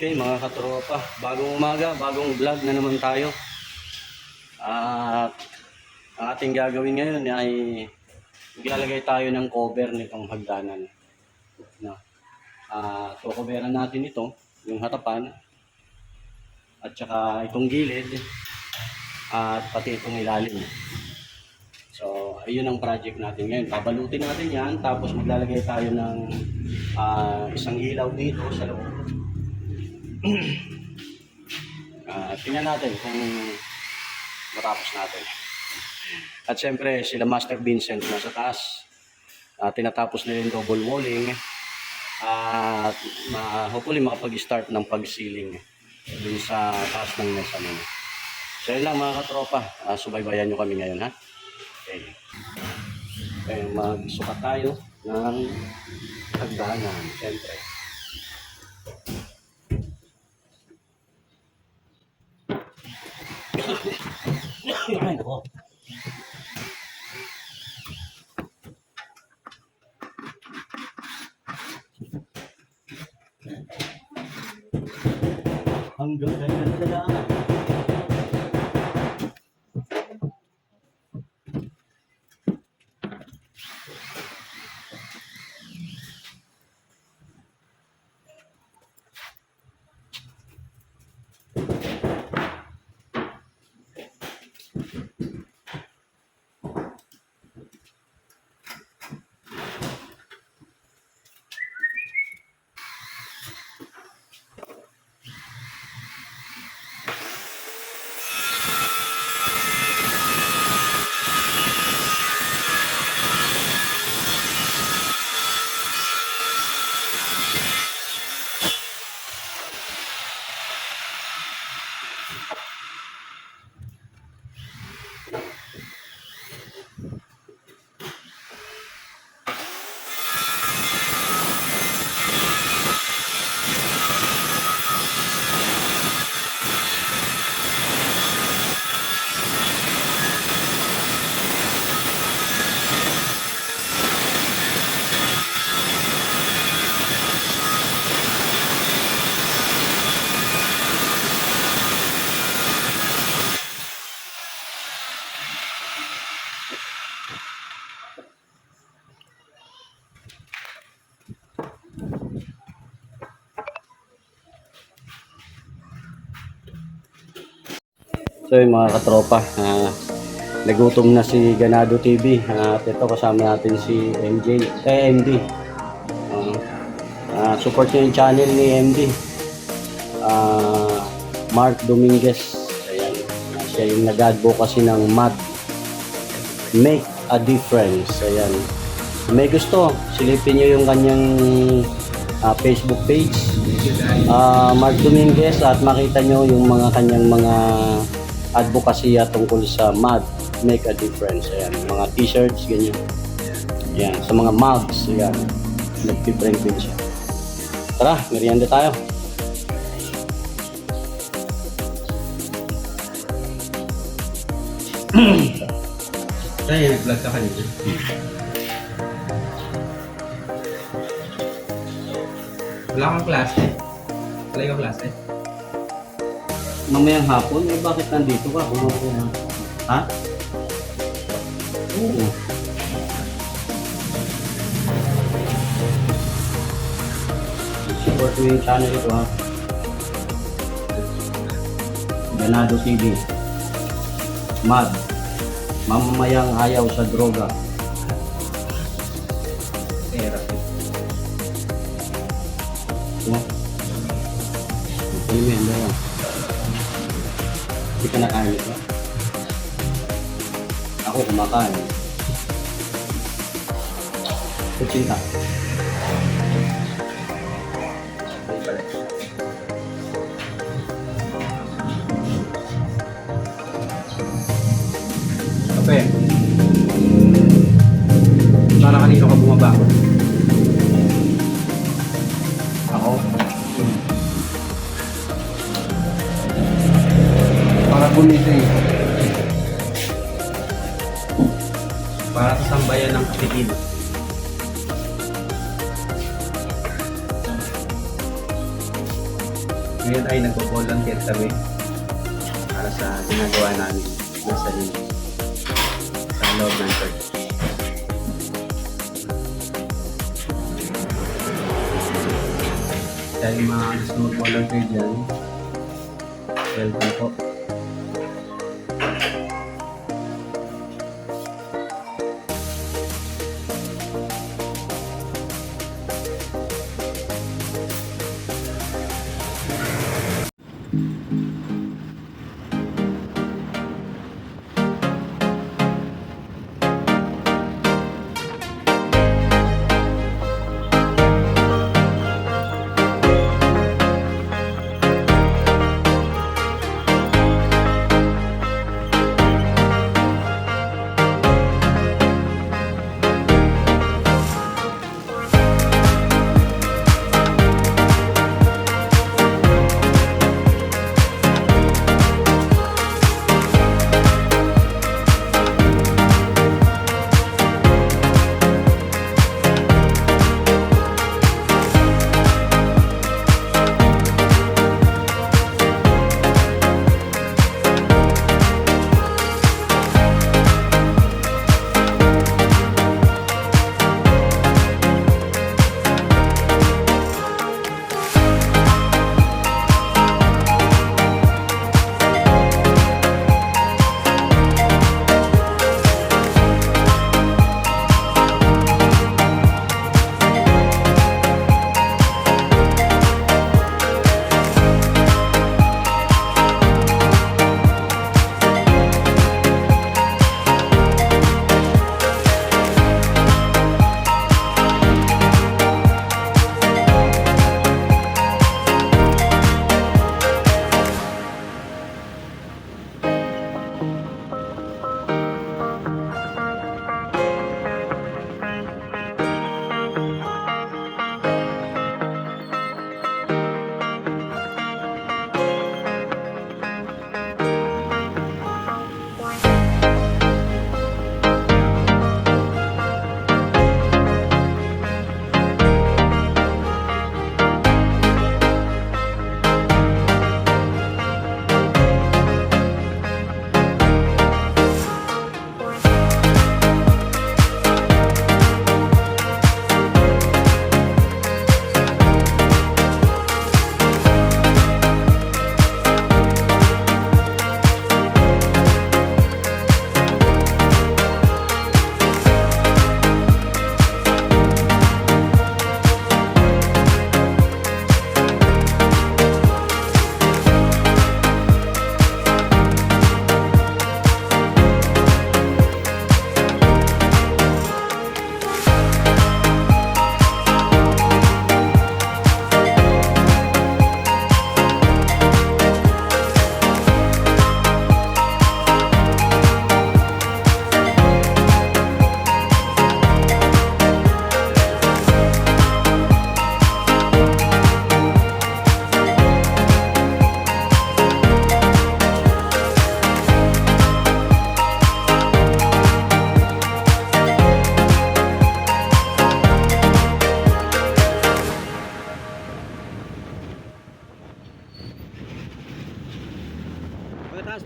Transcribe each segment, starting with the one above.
Okay mga katropa, bagong umaga, bagong vlog na naman tayo. At ang ating gagawin ngayon ay maglalagay tayo ng cover nitong hagdanan. No. Ah, uh, coveran natin ito, yung hatapan, at saka itong gilid, at pati itong ilalim. So, ayun ang project natin ngayon. Babalutin natin yan, tapos maglalagay tayo ng ah, isang ilaw dito sa loob. Ah, tingnan natin kung matapos natin. At syempre, sila Master Vincent nasa taas. Ah, tinatapos na yung double walling. At ma hopefully makapag-start ng pag-sealing dun sa taas ng mezzanine. So yun lang mga katropa, Ah, subaybayan nyo kami ngayon ha. Okay. Okay, magsukat tayo ng hagdanan, syempre. Ay, nako. Hanggang ganda lang. So yung mga katropa, ah, nagutom na si Ganado TV at ito kasama natin si MJ, eh MD. Ah, ah, support nyo yung channel ni MD. Ah, Mark Dominguez. Ayan, ah, siya yung nag-advocacy ng MAD. Make a difference. Ayan. May gusto, silipin nyo yung kanyang ah, Facebook page. Ah, Mark Dominguez at makita nyo yung mga kanyang mga advokasya tungkol sa MAD, Make a Difference. Ayan, mga t-shirts, ganyan. Ayan, sa mga mugs, ayan. Nag-print din siya. Tara, merienda tayo. Tayo, nag-vlog ka kanina. Wala kang klase. Wala kang klase. Mamayang hapon, eh bakit nandito ka? Na. Ha? Oo. Support mo yung channel ko ha. Ganado TV. Mad. Mamamayang ayaw sa droga. Therapy. Ito. Ito yung yan. Hindi ka nakain ito. Ako kumakain. Pala. Kape. Para kanino ka bumaba? Para gumising. Para sa sambayan ng kapitid. Ngayon ay nagpo-volunteer kami para sa ginagawa namin nasa dito sa loob ng church. Dahil mga gusto mag-volunteer dyan, welcome po.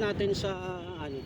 Natin sa ano,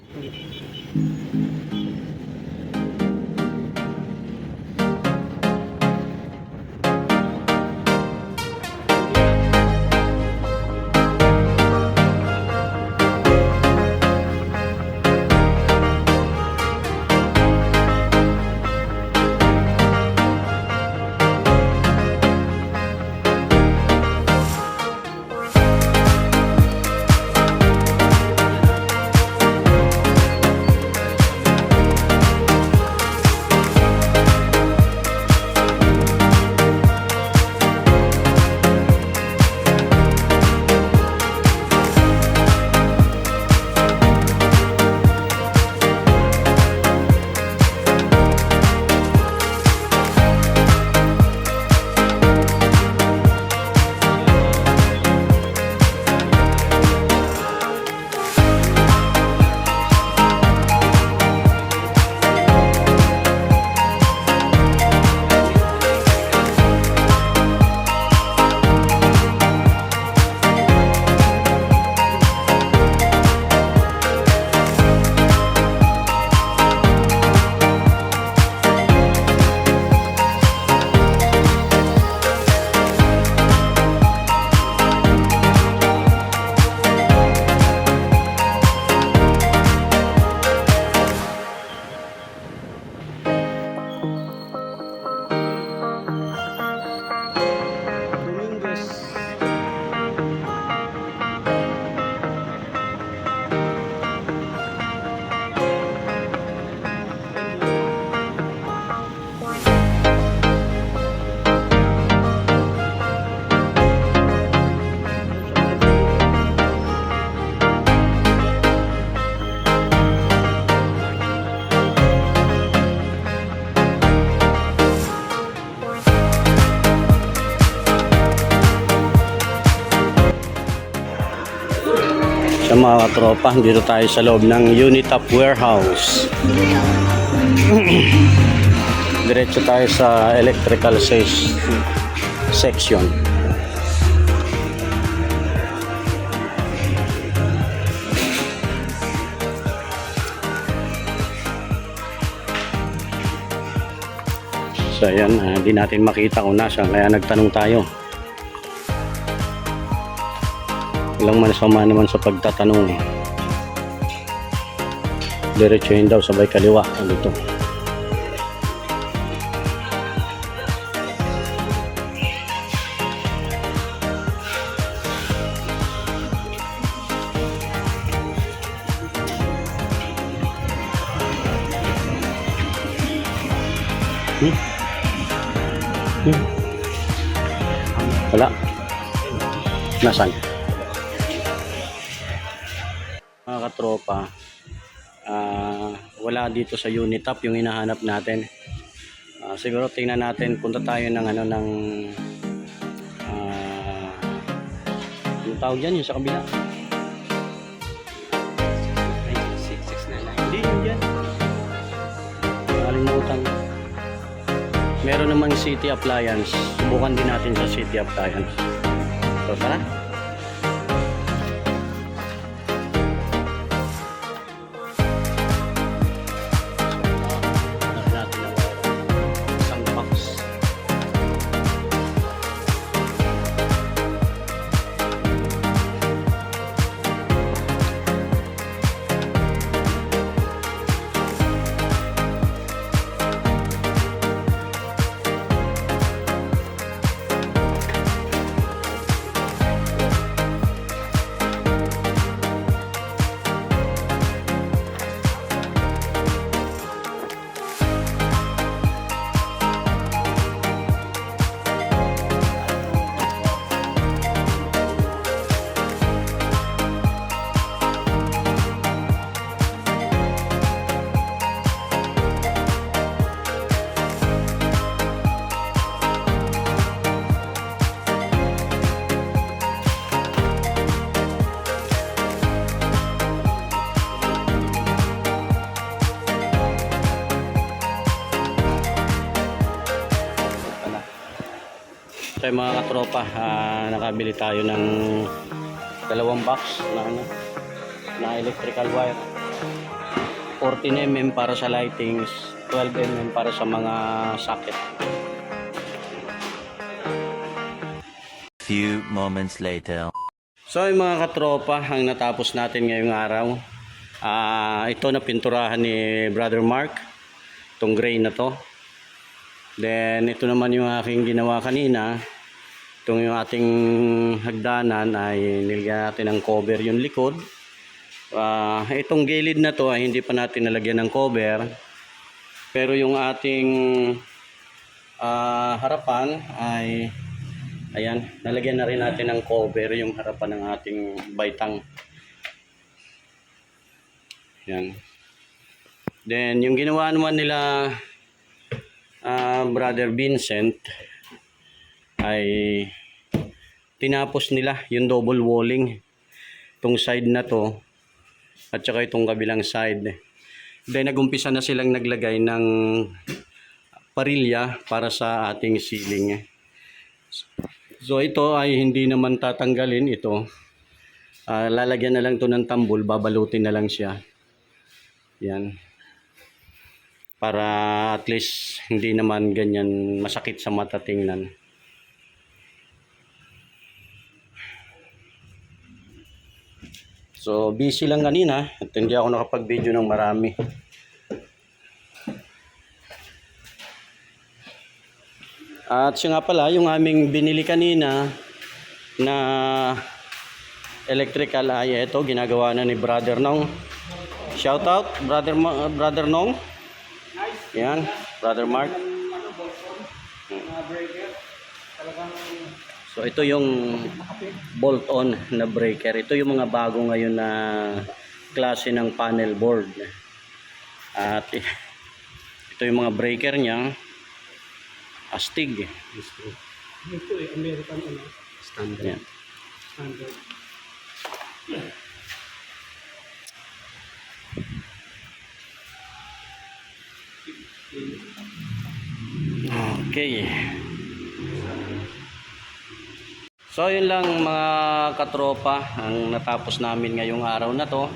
mga tropa, dito tayo sa loob ng Unitap Warehouse. Diretso tayo sa electrical ses- section. So ayan, hindi natin makita kung nasa kaya nagtanong tayo. Ilang masama naman sa pagtatanong. Diretsuhin daw sabay kaliwa. Ano dito? Mga katropa, ah, wala dito sa Unitap yung hinahanap natin. Ah, siguro tingnan natin, punta tayo ng ano ng ah, yung tawag dyan, yung sa kabila. Hindi, yun dyan. Nakalimutan. Meron namang City Appliance. Subukan din natin sa City Appliance. So, tara. Yung mga katropa, ah, nakabili tayo ng dalawang box na ano, na electrical wire. 14mm para sa lightings, 12mm para sa mga socket. Few moments later. So yung mga katropa, ang natapos natin ngayong araw, ah ito na pinturahan ni Brother Mark, itong gray na to. Then ito naman yung aking ginawa kanina, itong yung ating hagdanan ay nilagyan natin ng cover yung likod. Ah, itong gilid na to ay hindi pa natin nalagyan ng cover. Pero yung ating ah, harapan ay Ayan, nalagyan na rin natin ng cover yung harapan ng ating baitang. Yan. Then, yung ginawa naman nila ah, Brother Vincent ay tinapos nila yung double walling itong side na to at saka itong kabilang side. Then, nagumpisa na silang naglagay ng parilya para sa ating ceiling. So ito ay hindi naman tatanggalin ito. Ah, lalagyan na lang to ng tambol, babalutin na lang siya. Yan. Para at least hindi naman ganyan masakit sa mata tingnan. So busy lang kanina at hindi ako nakapag-video ng marami. At siya nga pala, yung aming binili kanina na electrical ay ito, ginagawa na ni Brother Nong. Shout out, Brother, Ma- Brother Nong. Yan, Brother Mark. So ito yung bolt-on na breaker. Ito yung mga bago ngayon na klase ng panel board. At ito yung mga breaker niya. Astig. Ito ay American ano? Standard. Yan. Standard. Okay. So yun lang mga katropa ang natapos namin ngayong araw na to.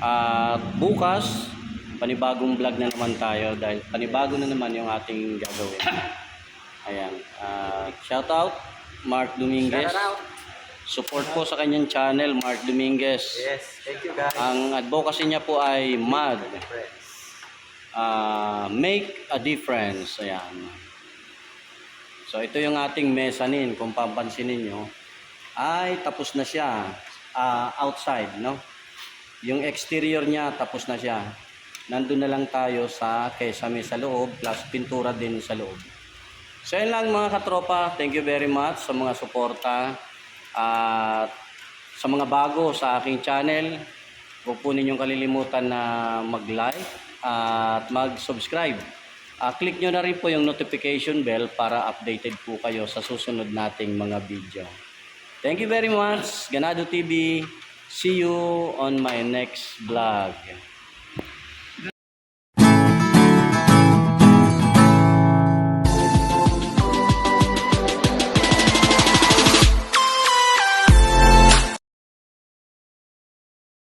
At bukas, panibagong vlog na naman tayo dahil panibago na naman yung ating gagawin. Ayan. Uh, shout out Mark Dominguez. Support po sa kanyang channel, Mark Dominguez. Yes, thank you guys. Ang advocacy niya po ay MAD. Ah, make a difference. Ayan. So ito yung ating mezzanine kung papansin niyo ay tapos na siya ah, outside, no? Yung exterior niya tapos na siya. Nandun na lang tayo sa kesame sa loob plus pintura din sa loob. So yun lang mga katropa, thank you very much sa mga suporta at sa mga bago sa aking channel. Huwag po ninyong kalilimutan na mag-like at mag-subscribe. Ah, click nyo na rin po yung notification bell para updated po kayo sa susunod nating mga video. Thank you very much, Ganado TV. See you on my next vlog.